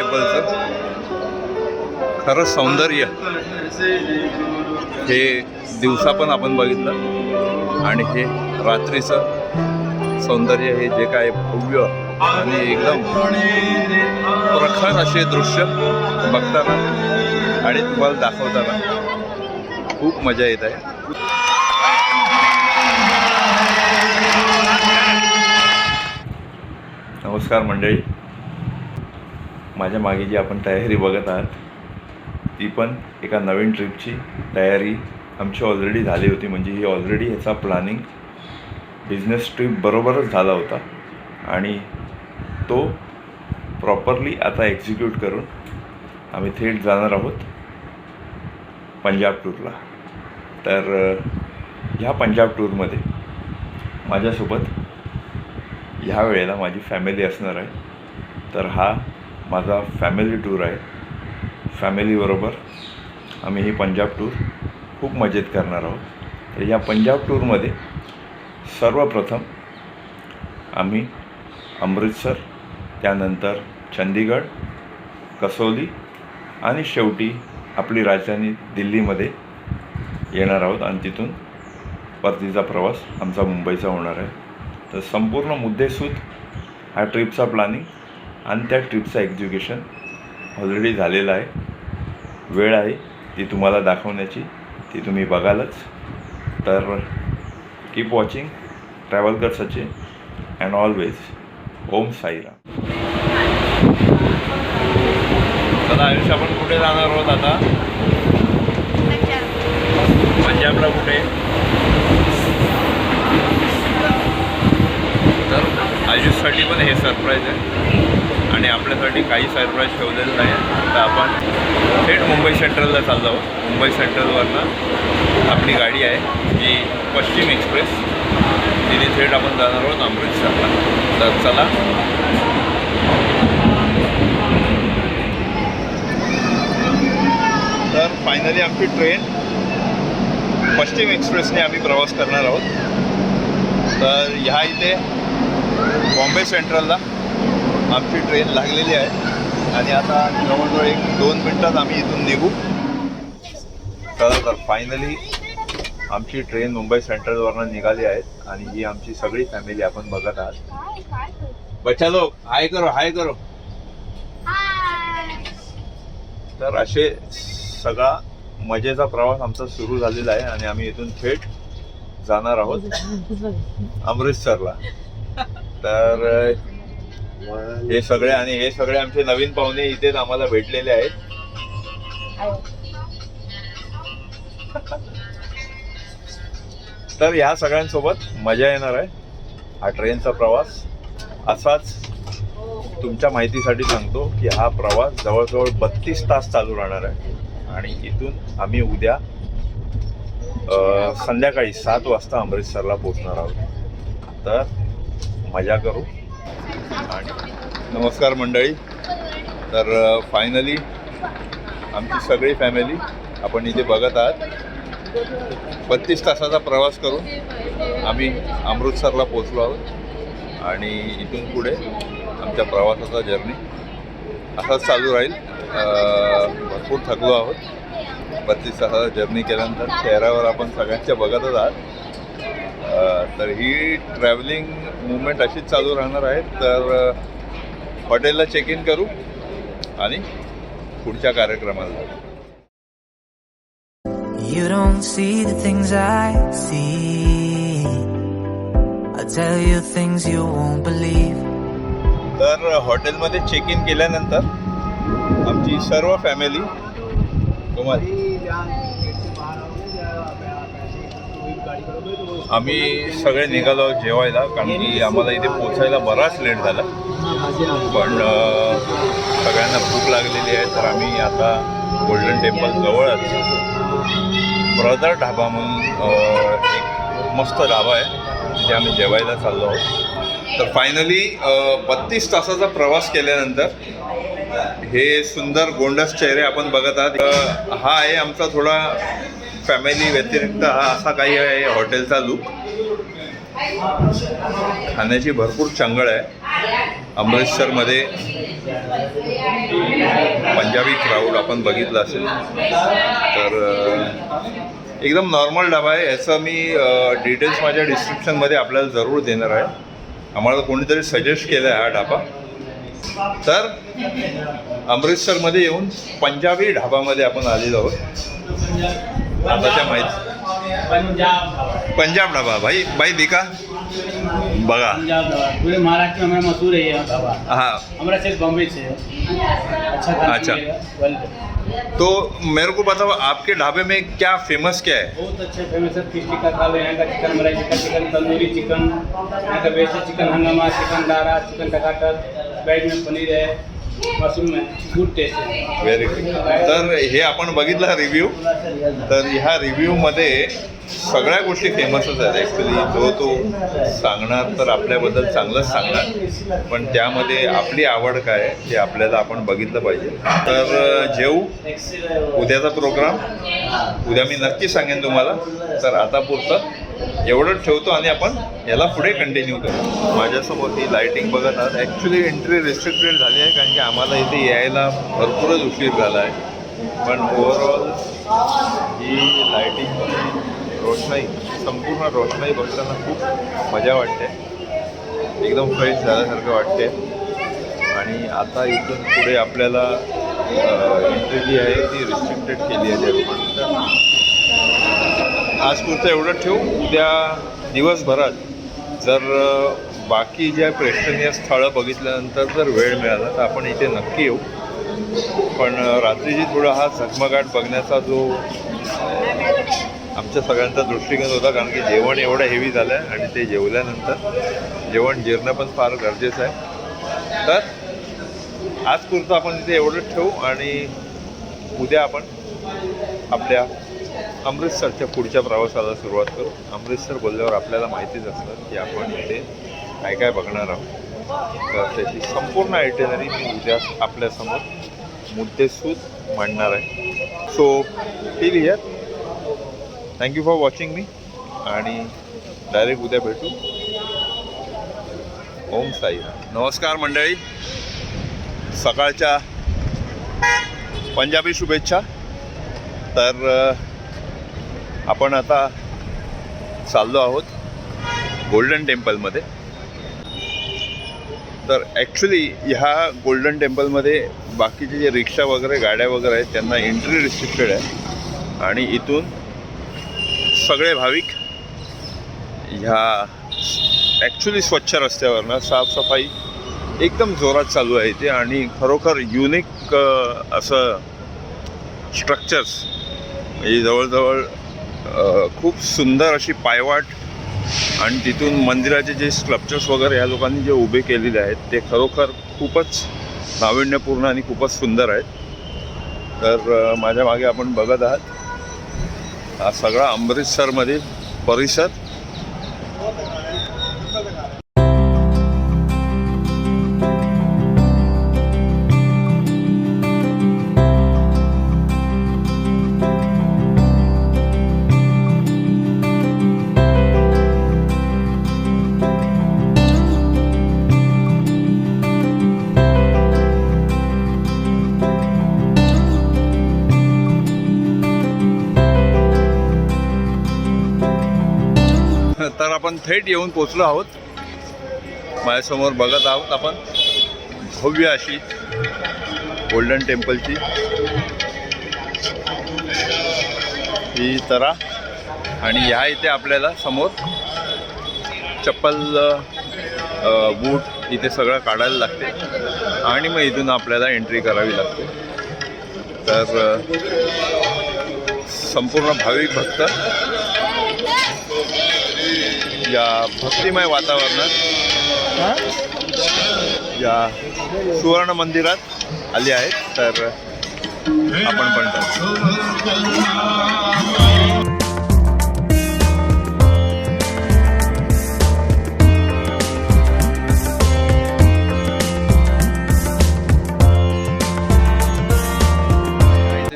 टेम्पलचं खरं सौंदर्य. हे दिवसा पण आपण बघितलं. आणि हे रात्रीचं सौंदर्य हे जे काय भव्य आणि एकदम प्रखर असे दृश्य बघताना आणि तुम्हाला दाखवताना खूप मजा येत आहे. नमस्कार मंडळी. माझ्या मागे जी आपण तयारी बघत आहात ती पण एका नवीन ट्रिपची तयारी आमची ऑलरेडी झाली होती. म्हणजे ही ऑलरेडी ह्याचा प्लॅनिंग बिझनेस ट्रिप बरोबरच झाला होता. आणि तो प्रॉपरली आता एक्झिक्यूट करून आम्ही थेट जाणार आहोत पंजाब टूरला तर ह्या पंजाब टूरमध्ये माझ्यासोबत ह्या वेळेला माझी फॅमिली असणार आहे. तर हा माझा फॅमिली टूर आहे. फॅमिलीबरोबर आम्ही ही पंजाब टूर खूप मजेत करणार आहोत. तर या पंजाब टूरमध्ये सर्वप्रथम आम्ही अमृतसर त्यानंतर चंदीगड कसोली आणि शेवटी आपली राजधानी दिल्लीमध्ये येणार आहोत आणि तिथून परतीचा प्रवास आमचा मुंबईचा होणार आहे. तर संपूर्ण मुद्देसूद हा ट्रिपचा प्लॅनिंग आणि त्या ट्रिपचं एक्झिक्युशन ऑलरेडी झालेलं आहे. वेळ आहे ती तुम्हाला दाखवण्याची ती तुम्ही बघालच. तर कीप वॉचिंग ट्रॅव्हल कर सचिन. अँड ऑलवेज ओम साईरा चला आयुष्य आपण कुठे जाणार आहोत आता? पंजाबला कुठे? तर आयुषसाठी पण हे सरप्राईज आहे. आणि आपल्यासाठी काही सरप्राईज ठेवलेलं नाही. तर आपण थेट मुंबई सेंट्रलला चाललो आहोत. मुंबई सेंट्रलवरनं आपली गाडी आहे जी पश्चिम एक्सप्रेस तिने थेट आपण जाणार आहोत अमृतसरला. तर चला. तर फायनली आमची ट्रेन पश्चिम एक्सप्रेसने आम्ही प्रवास करणार आहोत. तर ह्या इथे बॉम्बे सेंट्रलला आमची ट्रेन लागलेली आहे. आणि आता जवळजवळ एक दोन मिनटात आम्ही इथून निघू. चला तर फायनली आमची ट्रेन मुंबई सेंट्रलवरनं निघाली आहेत आणि ही आमची सगळी फॅमिली आपण बघत आहात. बच्चा लोक हाय करो हाय करो. तर असे सगळा मजेचा प्रवास आमचा सुरू झालेला आहे. आणि आम्ही इथून थेट जाणार आहोत. अमृतसरला. तर हे सगळे आणि हे सगळे आमचे नवीन पाहुणे इथेच आम्हाला भेटलेले आहेत. तर ह्या सगळ्यांसोबत मजा येणार आहे. हा ट्रेनचा प्रवास. असाच तुमच्या माहितीसाठी सांगतो की हा प्रवास जवळजवळ बत्तीस तास चालू राहणार आहे. आणि इथून आम्ही उद्या संध्याकाळी सात वाजता अमृतसरला पोहोचणार आहोत. तर मजा करू. नमस्कार मंडळी. तर फायनली आमची सगळी फॅमिली आपण इथे बघत आहात. बत्तीस तासाचा प्रवास करून आम्ही अमृतसरला पोचलो आहोत आणि इथून पुढे आमच्या प्रवासाचा जर्नी असाच चालू राहील. भरपूर थकलो आहोत. बत्तीस तासाचा जर्नी केल्यानंतर चेहऱ्यावर आपण सगळ्यांच्या बघतच आहात. तर ही ट्रॅव्हलिंग मुवमेंट अशीच चालू राहणार आहे तर हॉटेलला चेक इन करू आणि पुढच्या कार्यक्रमाला You don't see the things I see. I'll tell you things you won't believe. तर हॉटेलमध्ये चेक इन केल्यानंतर आमची सर्व फॅमिली तुम्हाला आम्ही सगळे निघालो जेवायला कारण की आम्हाला इथे पोचायला बराच लेट झाला. पण सगळ्यांना भूक लागलेली आहे तर आम्ही आता गोल्डन टेम्पल जवळच ब्रदर ढाबा म्हणून एक मस्त ढाबा आहे तिथे आम्ही जेवायला चाललो आहोत. तर फायनली बत्तीस तासाचा प्रवास केल्यानंतर हे सुंदर गोंडस चेहरे आपण बघत आहात. हा आहे आमचा थोडा फॅमिली व्यतिरिक्त हा असा काही आहे हॉटेलचा लुक खाण्याची भरपूर चंगळ आहे. अमृतसरमध्ये पंजाबी क्राऊड आपण बघितलं असेल. तर एकदम नॉर्मल डबा आहे. याचं मी डिटेल्स माझ्या डिस्क्रिप्शनमध्ये आपल्याला जरूर देणार आहे. आम्हाला कोणीतरी सजेस्ट केलं आहे हा ढाबा. तर अमृतसरमध्ये येऊन पंजाबी ढाबामध्ये आपण आलेलो आहोत. आताच्या माहिती पंजाब पंजाब ढाबा भाई भाई दिका बघा. पंजाब पूरे महाराष्ट्र में मशहूर है हाँ. हमारा सिर्फ़ बॉम्बे से अच्छा अच्छा। तो मेरे को बताओ आपके ढाबे में क्या फ़ेमस क्या है? बहुत अच्छे फ़ेमस है. फ़िश टिक्का खा लो यहाँ का चिकन मलाई टिक्का चिकन तंदूरी चिकन यहाँ का बेस्ट चिकन हंगामा चिकन दारा चिकन टकाटर वेज में पनीर है. गुड टेस्ट व्हेरी गुड तर हे आपण बघितला रिव्ह्यू तर ह्या रिव्ह्यूमध्ये सगळ्या गोष्टी फेमसच आहेत. ॲक्च्युली जो तो सांगणार तर आपल्याबद्दल चांगलंच सांगणार. पण त्यामध्ये आपली आवड काय ते हे आपल्याला आपण बघितलं पाहिजे. तर जेऊ. उद्याचा प्रोग्राम उद्या मी नक्की सांगेन तुम्हाला. तर आता पुरतं एवढंच ठेवतो आणि आपण याला पुढे कंटिन्यू करू. माझ्यासमोर ही लाईटिंग बघत आहात. ॲक्च्युली एंट्री रिस्ट्रिक्टेड झाली आहे कारण की आम्हाला इथे यायला भरपूरच उशीर झाला आहे. पण ओव्हरऑल ही लाईटिंग रोषणाई संपूर्ण रोषणाई बघताना खूप मजा वाटते. एकदम फ्रेश झाल्यासारखं वाटते. आणि आता इथून पुढे आपल्याला एंट्री जी आहे ती रिस्ट्रिक्टेड केली आहे त्या तर आज पुरतं एवढं ठेवू उद्या दिवसभरात जर बाकी ज्या प्रेक्षणीय स्थळं बघितल्यानंतर जर वेळ मिळाला तर आपण इथे नक्की येऊ. पण रात्रीची थोडा हा झगमगाट बघण्याचा जो आमच्या सगळ्यांचा दृष्टिकोन होता कारण की जेवण एवढं हेवी झालं आहे आणि ते जेवल्यानंतर जेवण जिरणं पण फार गरजेचं आहे. तर आज पुरतं आपण इथे एवढंच ठेवू आणि उद्या आपण आपल्या अमृतसरच्या पुढच्या प्रवासाला सुरुवात करू. अमृतसर बोलल्यावर आपल्याला माहितीच असतं की आपण इथे काय काय बघणार आहोत. तर त्याची संपूर्ण आयटेनरी मी उद्या आपल्यासमोर मुद्देसूद मांडणार आहे. So till here thank you for watching मी आणि डायरेक्ट उद्या भेटू. ओम साई नमस्कार मंडळी. सकाळच्या पंजाबी शुभेच्छा. तर आपण आता चाललो आहोत गोल्डन टेम्पलमध्ये तर ॲक्च्युली ह्या गोल्डन टेम्पलमध्ये बाकीचे जे रिक्षा वगैरे गाड्या वगैरे आहेत त्यांना एंट्री रिस्ट्रिक्टेड आहे. आणि इथून सगळे भाविक ह्या ॲक्च्युली स्वच्छ रस्त्यावरनं साफसफाई एकदम जोरात चालू आहे इथे आणि खरोखर युनिक असं स्ट्रक्चर्स म्हणजे जवळजवळ खूप सुंदर अशी पायवाट आणि तिथून मंदिराचे जे स्ट्रक्चर्स वगैरे ह्या लोकांनी जे उभे केलेले आहेत ते खरोखर खूपच नाविन्यपूर्ण आणि खूपच सुंदर आहेत. तर माझ्या मागे आपण बघत आहात. हा सगळा अमृतसरमधील परिसर. थेट येऊन पोचलो आहोत. माझ्यासमोर बघत आहोत आपण. भव्य अशी गोल्डन टेम्पलची ही तरा आणि ह्या इथे आपल्याला समोर चप्पल बूट इथे सगळं काढायला लागते. आणि मग इथून आपल्याला एंट्री करावी लागते. तर संपूर्ण भाविक भक्त या भक्तिमय वातावरणात या सुवर्ण मंदिरात आले आहेत. तर आपण पण जाऊ.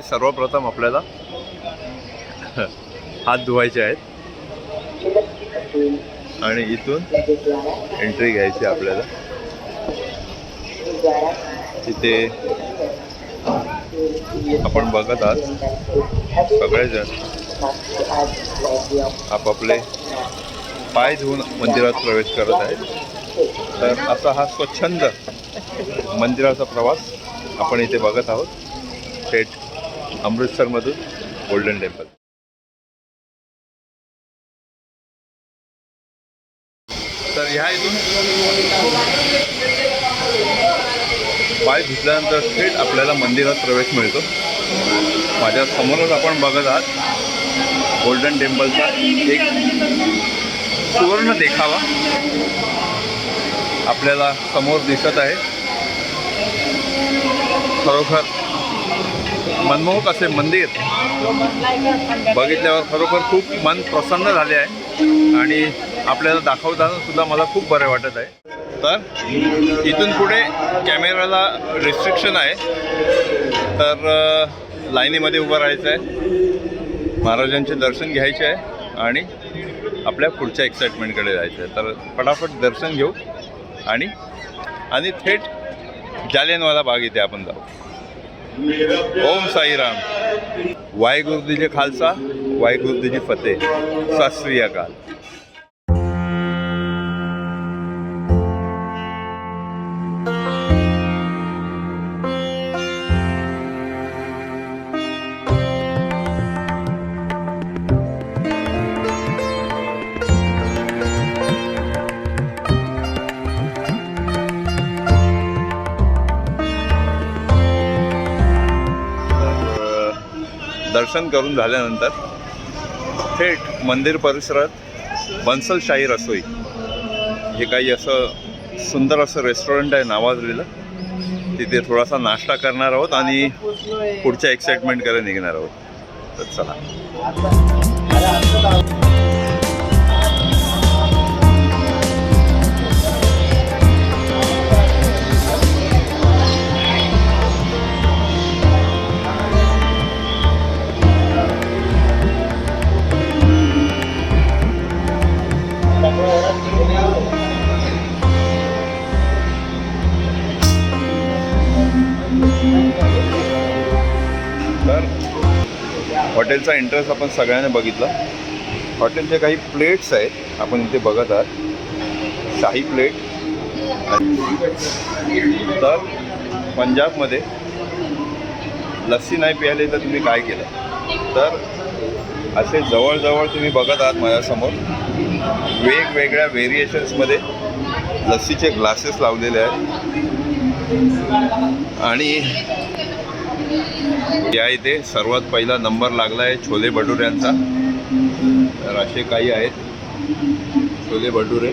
सर्वप्रथम आपल्याला हात धुवायचे आहेत. आणि इथून एंट्री घ्यायची आपल्याला. तिथे आपण बघत आहात सगळेजण आपापले पाय धुवून मंदिरात प्रवेश करत आहेत. तर असा हा स्वच्छंद मंदिराचा प्रवास आपण इथे बघत आहोत. थेट अमृतसरमधून गोल्डन टेम्पल तर ह्या इथून घेतल्यानंतर थेट आपल्याला मंदिरात प्रवेश मिळतो. माझ्या समोरच आपण बघत आहात गोल्डन टेम्पलचा एक सुवर्ण देखावा आपल्याला समोर दिसत आहे. खरोखर मनमोहक असे मंदिर बघितल्यावर खरोखर खूप मन प्रसन्न झाले आहे. आणि आपल्याला दाखवताना सुद्धा मला खूप बरं वाटत आहे. तर इथून पुढे कॅमेराला रिस्ट्रिक्शन आहे. तर लाईनीमध्ये उभं राहायचं आहे. महाराजांचे दर्शन घ्यायचे आहे आणि आपल्या पुढच्या एक्साइटमेंटकडे जायचं आहे. तर फटाफट दर्शन घेऊ आणि आणि थेट जालियनवाला बाग इथे आपण जाऊ. ओम साईराम. वाहेगुरुजीचे खालसा वाहेगुरुजीची फतेह. सत श्री दर्शन करून झाल्यानंतर थेट मंदिर परिसरात बन्सलशाही रसोई. हे काही असं सुंदर असं रेस्टॉरंट आहे नावाजलेलं. तिथे थोडासा नाश्ता करणार आहोत आणि पुढच्या एक्साइटमेंटकडे निघणार आहोत. तर चला. हॉटेलचा इंटरेस्ट आपण सगळ्यांनी बघितला. हॉटेलचे काही प्लेट्स आहेत आपण इथे बघत आहात. शाही प्लेट तर पंजाबमध्ये लस्सी नाही प्यायली तर तुम्ही काय केलं? तर असे जवळजवळ तुम्ही बघत आहात माझ्यासमोर. वेगवेगळ्या व्हेरिएशन्समध्ये लस्सीचे ग्लासेस लावलेले आहेत. आणि या इथे सर्वात पहिला नंबर लागला आहे छोले भटुऱ्यांचा. तर असे काही आहेत छोले भटुरे.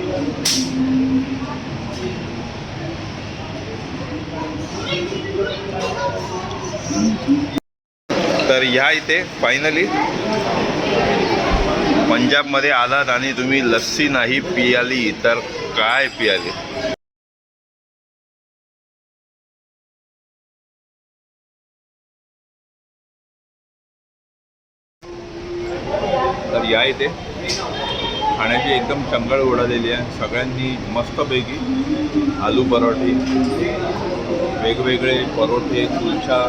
तर ह्या इथे फायनली पंजाबमध्ये आलात आणि तुम्ही लस्सी नाही पियाली तर काय पियाली? इथे. खाण्याची एकदम चंगळ उडालेली आहे. सगळ्यांनी मस्तपैकी आलू परोठे वेगवेगळे परोठे कुलछा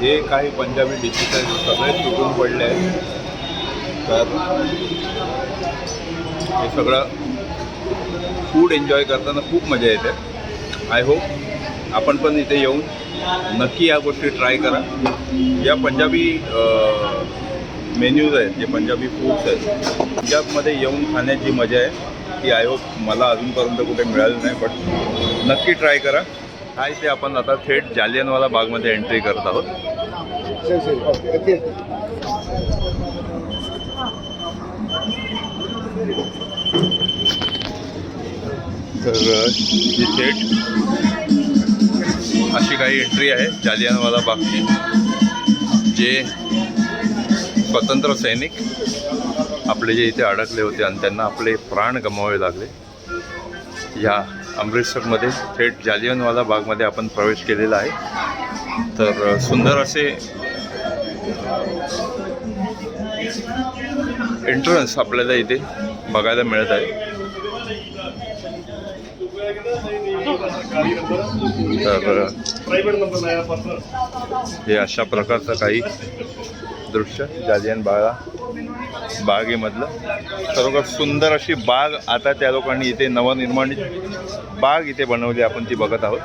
जे काही पंजाबी डिशेस आहेत सगळे तुटून पडले आहेत. तर हे सगळं फूड एन्जॉय करताना खूप मजा येते. आय होप आपण पण इथे येऊन नक्की या गोष्टी ट्राय करा. या पंजाबी मेन्यूज आहेत जे पंजाबी फूड्स आहेत. पंजाबमध्ये येऊन खाण्याची मजा आहे ती आय होप मला अजूनपर्यंत कुठे मिळाली नाही बट नक्की ट्राय करा. हा इथे आपण आता थेट जालियनवाला बागमध्ये एंट्री करत आहोत. तर ही थेट अशी काही एंट्री आहे जालियनवाला बागची जे स्वतंत्र सैनिक आपले जे इथे अडकले होते आणि त्यांना आपले प्राण गमावे लागले. या अमृतसरमध्ये थेट जालियनवाला बागमध्ये आपण प्रवेश केलेला आहे. तर सुंदर असे एंट्रन्स आपल्याला इथे बघायला मिळत आहे. तर हे अशा प्रकारचं काही दृश्य जालियन बागा बागेमधलं. खरोखर सुंदर अशी बाग आता त्या लोकांनी इथे नवनिर्माणित बाग इथे बनवली आपण ती बघत आहोत.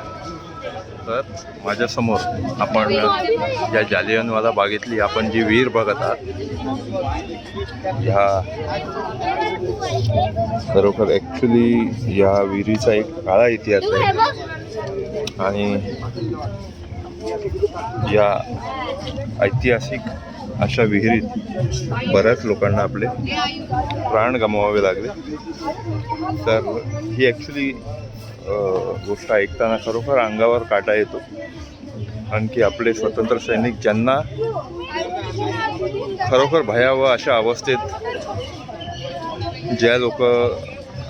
तर माझ्यासमोर आपण या जालियनवाला बागेतली आपण जी विहीर बघत आहात ह्या खरोखर ॲक्च्युली या विहिरीचा एक काळा इतिहास आहे. आणि या ऐतिहासिक अशा विहिरीत बऱ्याच लोकांना आपले प्राण गमवावे लागले. तर ही ॲक्च्युली गोष्ट ऐकताना खरोखर अंगावर काटा येतो. आणखी आपले स्वतंत्र सैनिक ज्यांना खरोखर भयावह अशा अवस्थेत ज्या लोक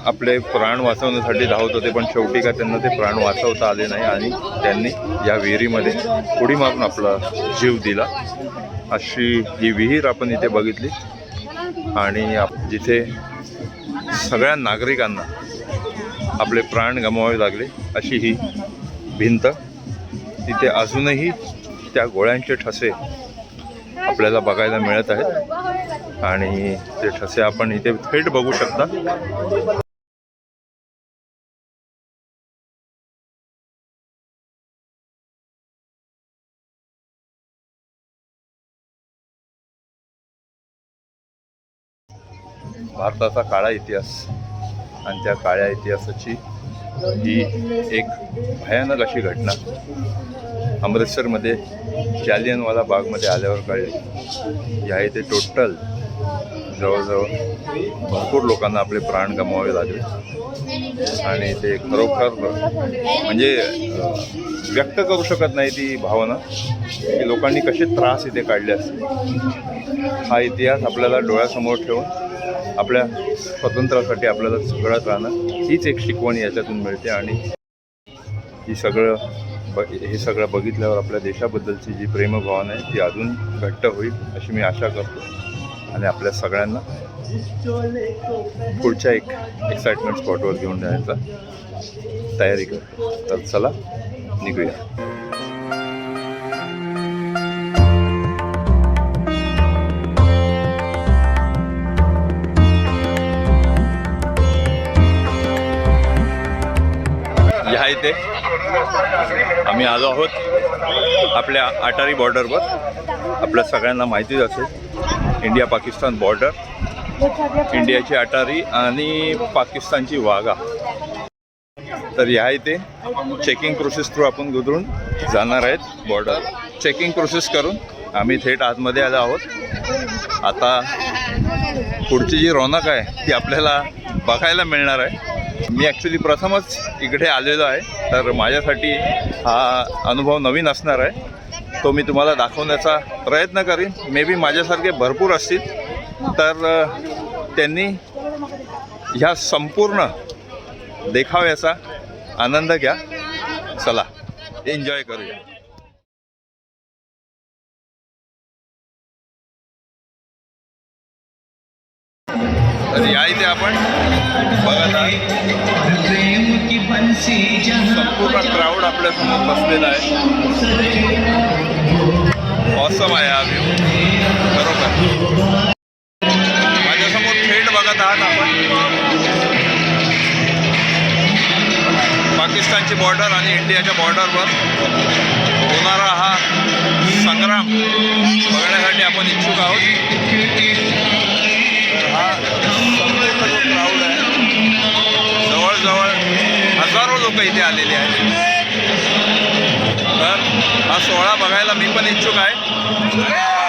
आपले प्राण वाचवण्यासाठी धावत होते पण शेवटी का त्यांना ते प्राण वाचवता आले नाही आणि त्यांनी या विहिरीमध्ये उडी मारून आपला जीव दिला. अशी ही विहीर आपण इथे बघितली. आणि आप- जिथे सगळ्या नागरिकांना आपले प्राण गमवावे लागले अशी ही भिंत. तिथे अजूनही त्या गोळ्यांचे ठसे आपल्याला बघायला मिळत आहेत. आणि ते ठसे आपण इथे थेट बघू शकता. भारताचा काळा इतिहास आणि त्या काळ्या इतिहासाची ही एक भयानक अशी घटना अमृतसरमध्ये जालियनवाला बागमध्ये आल्यावर कळली. या इथे टोटल जवळजवळ भरपूर लोकांना आपले प्राण गमवावे लागले. आणि ते खरोखर म्हणजे व्यक्त करू शकत नाही ती भावना की लोकांनी कसे त्रास इथे काढले असते हा इतिहास आपल्याला डोळ्यासमोर ठेवून आपल्या स्वातंत्र्यासाठी आपल्याला झगडत राहणं हीच एक शिकवण याच्यातून मिळते आणि ही सगळं ब हे सगळं बघितल्यावर आपल्या देशाबद्दलची जी प्रेमभावना आहे ती अजून घट्ट होईल अशी मी आशा करतो. आणि आपल्या सगळ्यांना पुढच्या एक एक्साइटमेंट स्पॉटवर घेऊन जायचा तयारी करतो तर चला निघूया. इथे. आम्ही आलो आहोत आपल्या अटारी बॉर्डरवर. आपल्या सगळ्यांना माहितीच असेल इंडिया पाकिस्तान बॉर्डर इंडियाची अटारी आणि पाकिस्तानची वाघा. तर ह्या इथे चेकिंग प्रोसेस थ्रू आपण गुजरून जाणार आहेत बॉर्डर. चेकिंग प्रोसेस करून आम्ही थेट आतमध्ये आलो आहोत. आता पुढची जी रौनक आहे ती आपल्याला बघायला मिळणार आहे. मी ॲक्च्युली प्रथमच इकडे आलेलो आहे. तर माझ्यासाठी हा अनुभव नवीन असणार आहे. तो मी तुम्हाला दाखवण्याचा प्रयत्न करीन. मे बी माझ्यासारखे भरपूर असतील. तर त्यांनी ह्या संपूर्ण देखाव्याचा आनंद घ्या. चला एन्जॉय करूया. तर या इथे आपण बघत आहात. संपूर्ण क्राऊड आपल्यासमोर बसलेला आहे. ऑसम आहे हा व्ह्यू बरोबर. माझ्यासमोर थेट बघत आहात आपण. पाकिस्तानची बॉर्डर आणि इंडियाच्या बॉर्डरवर होणारा हा संग्राम बघण्यासाठी आपण इच्छुक आहोत. हा. संपूर्ण जो क्राऊड आहे जवळजवळ हजारो लोक इथे आलेले आहेत. तर हा सोहळा बघायला मी पण इच्छुक आहे.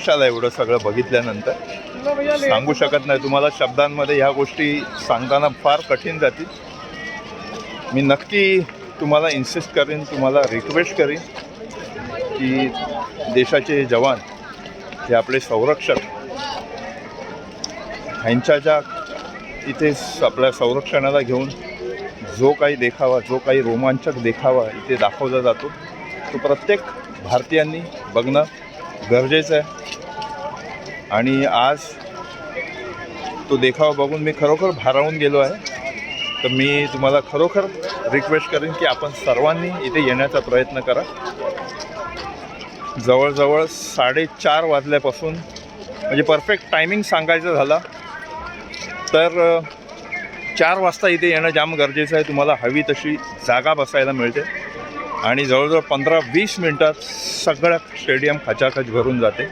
जोश आला एवढं सगळं बघितल्यानंतर. सांगू शकत नाही. तुम्हाला शब्दांमध्ये ह्या गोष्टी सांगताना फार कठीण जातील. मी नक्की तुम्हाला इन्सिस्ट करेन तुम्हाला रिक्वेस्ट करेन की देशाचे जवान हे आपले संरक्षक ह्यांच्या ज्या इथे आपल्या संरक्षणाला घेऊन जो काही देखावा जो काही रोमांचक देखावा इथे दाखवला जातो तो प्रत्येक भारतीयांनी बघणं गरजेचं आहे. आणि आज तो देखावा बघून मी खरोखर भारावून गेलो आहे. तर मी तुम्हाला खरोखर रिक्वेस्ट करेन की आपण सर्वांनी इथे येण्याचा प्रयत्न करा. जवळजवळ साडेचार वाजल्यापासून म्हणजे परफेक्ट टायमिंग सांगायचं झालं तर चार वाजता इथे येणं जाम गरजेचं आहे. तुम्हाला हवी तशी जागा बसायला मिळते. आणि जवळजवळ पंधरा वीस मिनटात सगळं स्टेडियम खचाखच भरून जाते.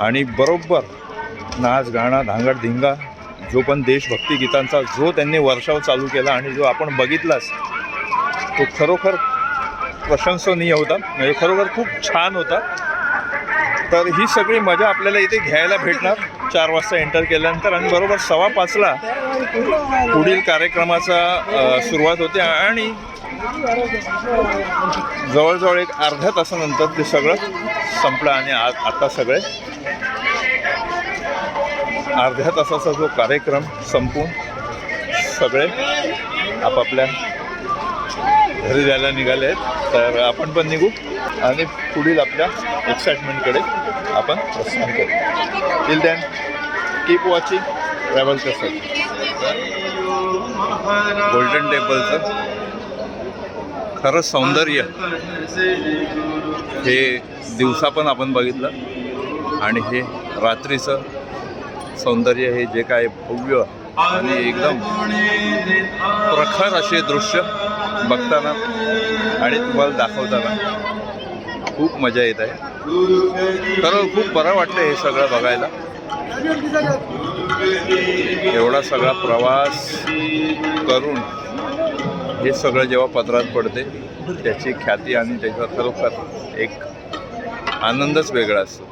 आणि बरोबर नाच गाणं धांगड धिंगा जो पण देशभक्ती गीतांचा जो त्यांनी वर्षाव चालू केला आणि जो आपण बघितलाच तो खरोखर प्रशंसनीय होता. म्हणजे खरोखर खूप छान होता. तर ही सगळी मजा आपल्याला इथे घ्यायला भेटणार. चार वाजता एंटर केल्यानंतर आणि बरोबर सव्वा पाचला पुढील कार्यक्रमाचा सुरुवात होते. आणि जवळजवळ एक अर्ध्या तासानंतर ते सगळं संपलं आणि आ आता सगळे अर्ध्या तासाचा जो कार्यक्रम संपून सगळे आपापल्या घरी जायला निघाले आहेत. तर आपण पण निघू आणि पुढील आपल्या एक्साइटमेंटकडे आपण प्रस्थान करू. Till then keep watching travel कसं गोल्डन टेम्पलचं खरं सौंदर्य हे दिवसा पण आपण बघितलं आणि हे रात्रीचं सौंदर्य हे जे काय भव्य आणि एकदम प्रखर असे दृश्य बघताना आणि तुम्हाला दाखवताना खूप मजा येत आहे. खरं खूप बरं वाटतं हे सगळं बघायला. एवढा सगळा प्रवास करून हे सगळं जेव्हा पत्रात पडते त्याची ख्याती आणि त्याचा खरोखर एक आनंदच वेगळा असतो.